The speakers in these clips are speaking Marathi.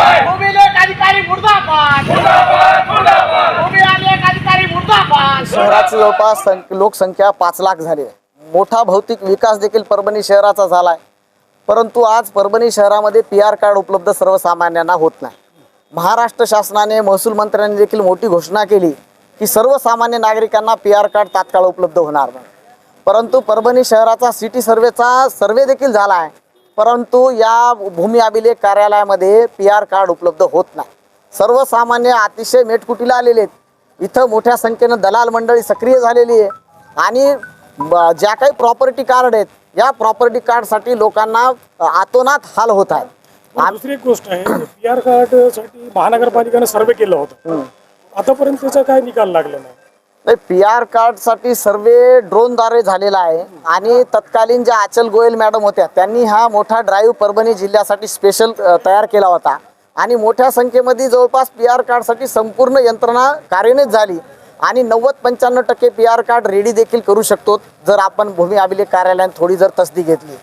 अधिकारी मुर्दाबाद! अधिकारी मुर्दाबाद! शहराची जवळपास सं- लोकसंख्या पाच लाख झाली आहे. मोठा भौतिक विकास देखील परभणी शहराचा झाला आहे परंतु आज परभणी शहरामध्ये पी आर कार्ड उपलब्ध सर्वसामान्यांना होत नाही. महाराष्ट्र शासनाने महसूल मंत्र्यांनी देखील मोठी घोषणा केली की सर्वसामान्य नागरिकांना पी आर कार्ड तात्काळ उपलब्ध होणार नाही. परंतु परभणी शहराचा सिटी सर्वेचा सर्वे देखील झाला आहे. परंतु या भूमी अभिलेख कार्यालयामध्ये पी आर कार्ड उपलब्ध होत नाही. सर्वसामान्य अतिशय मेटकुटीला आलेले आहेत. इथं मोठ्या संख्येनं दलाल मंडळी सक्रिय झालेली आहे. आणि ज्या काही प्रॉपर्टी कार्ड आहेत या प्रॉपर्टी कार्डसाठी लोकांना आतोनात हाल होत आहेत पण दुसरी एक गोष्ट आहे पी आर कार्डसाठी महानगरपालिकेनं सर्वे केलं होतं. आतापर्यंत त्याचा काय निकाल लागला नाही. नाही पी आर कार्डसाठी सर्वे ड्रोनद्वारे झालेला आहे. आणि तत्कालीन ज्या आचल गोयल मॅडम होत्या त्यांनी हा मोठा ड्राईव्ह परभणी जिल्ह्यासाठी स्पेशल अ, तयार केला होता. आणि मोठ्या संख्येमध्ये जवळपास पी आर कार्डसाठी संपूर्ण यंत्रणा कार्यान्वित झाली. आणि नव्वद पंच्याण्णव टक्के पी आर कार्ड रेडी देखील करू शकतो जर आपण भूमी अभिलेख कार्यालयात थोडी जर तसदी घेतली.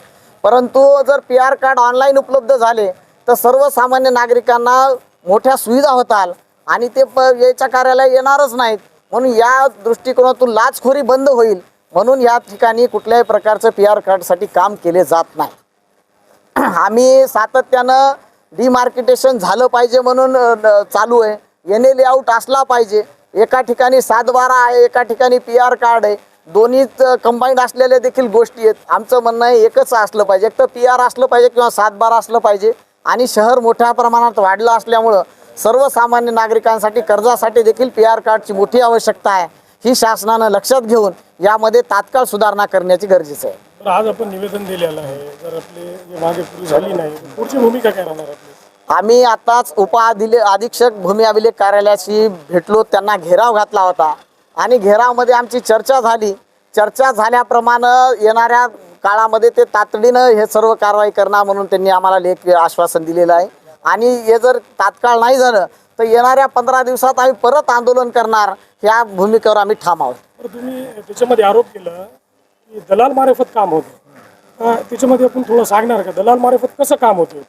परंतु जर पी आर कार्ड ऑनलाईन उपलब्ध झाले तर सर्वसामान्य नागरिकांना मोठ्या सुविधा होतात. आणि ते प याच्या कार्यालय येणारच नाहीत. म्हणून या दृष्टिकोनातून लाचखोरी बंद होईल म्हणून या ठिकाणी कुठल्याही प्रकारचं पी आर कार्डसाठी काम केले जात नाही. आम्ही सातत्यानं डिमार्केटेशन झालं पाहिजे म्हणून चालू आहे. एन ए लेआउट असला पाहिजे. एका ठिकाणी सात बारा आहे एका ठिकाणी पी आर कार्ड आहे. दोन्हीच कंबाईंड असलेल्या देखील गोष्टी आहेत. आमचं म्हणणं आहे एकच असलं पाहिजे. एक तर पी आर असलं पाहिजे किंवा सात बारा असलं पाहिजे. आणि शहर मोठ्या प्रमाणात वाढलं असल्यामुळं सर्वसामान्य नागरिकांसाठी कर्जासाठी देखील पी आर कार्डची मोठी आवश्यकता आहे. ही शासनानं लक्षात घेऊन यामध्ये तात्काळ सुधारणा करण्याची गरजेचं आहे. तर आज आपण निवेदन दिलेलं आहे. जर आपली मागे झाली नाही तर पुढची भूमिका काय राहणार आपली? आम्ही आताच उपअधिले अधीक्षक भूमी अभिलेख कार्यालयाशी भेटलो त्यांना घेराव घातला होता. आणि घेरावमध्ये आमची चर्चा झाली. चर्चा झाल्याप्रमाणे येणाऱ्या काळामध्ये ते तातडीनं हे सर्व कारवाई करणार म्हणून त्यांनी आम्हाला लेख आश्वासन दिलेलं आहे. आणि हे जर तात्काळ नाही झालं तर येणाऱ्या पंधरा दिवसात आम्ही परत आंदोलन करणार ह्या भूमिकेवर आम्ही ठाम आहोत. तुम्ही त्याच्यामध्ये आरोप केला की दलाल मार्फत काम होतं. त्याच्यामध्ये आपण थोडं सांगणार का? दलाल मार्फत कसं काम होतं?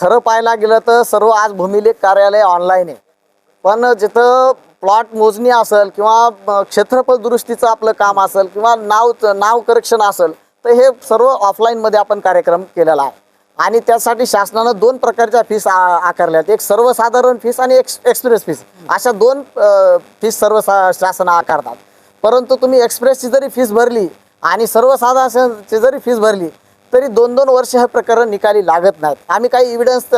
खरं पाहायला गेलं तर सर्व आज भूमिलेख कार्यालय ऑनलाईन आहे. पण जिथं प्लॉट मोजणी असेल किंवा क्षेत्रफळ दुरुस्तीचं आपलं काम असेल किंवा नाव नाव करेक्शन असेल तर हे सर्व ऑफलाईनमध्ये आपण कार्यक्रम केलेला आहे. आणि त्यासाठी शासनानं दोन प्रकारच्या फीस आ- आकारल्या आहेत एक सर्वसाधारण फीस आणि एक्स एक्सप्रेस फीस अशा दोन फीस सर्व सा शासन आकारतात. परंतु तुम्ही एक्सप्रेसची जरी फीस भरली आणि सर्वसाधारणची जरी फीस भरली तरी दोन दोन वर्ष हे प्रकरण निकाली लागत नाहीत. आम्ही काही इव्हिडन्स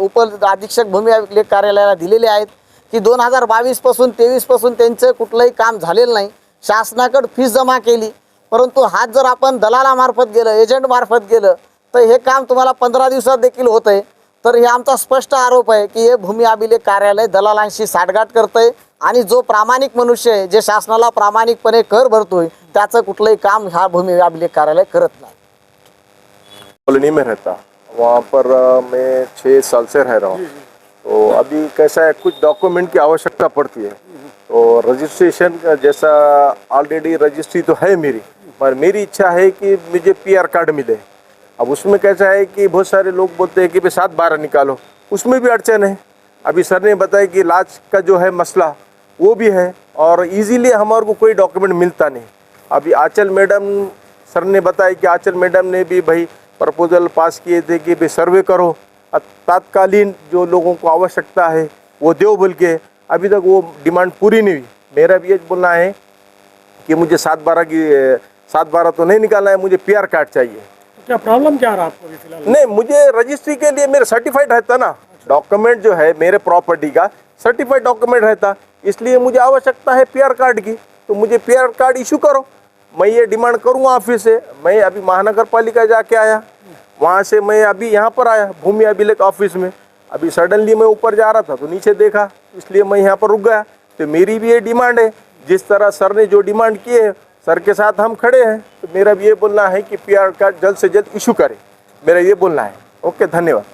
उप अधीक्षक भूमी लेख कार्यालयाला दिलेले आहेत की दोन हजार बावीसपासून तेवीसपासून त्यांचं कुठलंही काम झालेलं नाही. शासनाकडं फीस जमा केली. परंतु हात जर आपण दलालामार्फत गेलं एजंटमार्फत गेलं तर हे काम तुम्हाला पंधरा दिवसात देखील होत आहे तर हे आमचा स्पष्ट आरोप आहे की हे भूमी अभिलेख कार्यालय दलालांशी साठगाठ करत आहे आणि जो प्रामाणिक मनुष्य आहे जे शासनाला प्रामाणिकपणे कर भरतोय त्याचं कुठलंही काम ह्या भूमी अभिलेख कार्यालय करत नाही. कॉलोनी में रहता. वहाँ पर मैं छः साल से रह रहा हूँ. तो अभी कैसा है कुछ डॉक्यूमेंट की आवश्यकता पड़ती है. तो रजिस्ट्रेशन का जैसा ऑलरेडी रजिस्ट्री तो है मेरी. पर मेरी इच्छा है कि मुझे पीआर कार्ड मिले. अब उसमें कैसा है कि बहुत सारे लोग बोलते हैं कि भाई सात बारह निकालो। उसमें भी अड़चन है। अभी सर ने बताया कि लाज का जो है मसला, वो भी है और इजीली हमारे को कोई डॉक्यूमेंट मिलता नहीं। अभी आंचल मैडम सर ने बताया कि आंचल मैडम ने भी भाई प्रपोजल पास किए थे कि भाई सर्वे करो। तात्कालीन जो लोगों को आवश्यकता है, वो दो बोल के अभी तक वो डिमांड पूरी नहीं हुई। मेरा भी ये बोलना है कि मुझे सात बारह की, सात बारह तो नहीं निकालना है, मुझे पीआर कार्ड चाहिए। क्या प्रॉब्लम क्या रहा आपको फ़िलहाल? नहीं, मुझे रजिस्ट्री के लिए मेरा सर्टिफाइड रहता ना। डॉक्यूमेंट जो है मेरे प्रॉपर्टी का सर्टिफाइड डॉक्यूमेंट रहता। इसलिए मुझे आवश्यकता है पीआर कार्ड की। तो मुझे पीआर कार्ड इशू करो। मैं ये डिमांड करूँगा ऑफ़िस से। मैं अभी महानगर पालिका जाके आया। वहाँ से मैं अभी यहाँ पर आया, भूमि अभिलेख ऑफ़िस में। अभी सडनली मैं ऊपर जा रहा था तो नीचे देखा। इसलिए मैं यहाँ पर रुक गया। तो मेरी भी ये डिमांड है। जिस तरह सर ने जो डिमांड की है सर के साथ हम खड़े हैं तो मेरा भी ये बोलना है कि पीआर कार्ड जल्द से जल्द इशू करें। मेरा ये बोलना है। ओके धन्यवाद।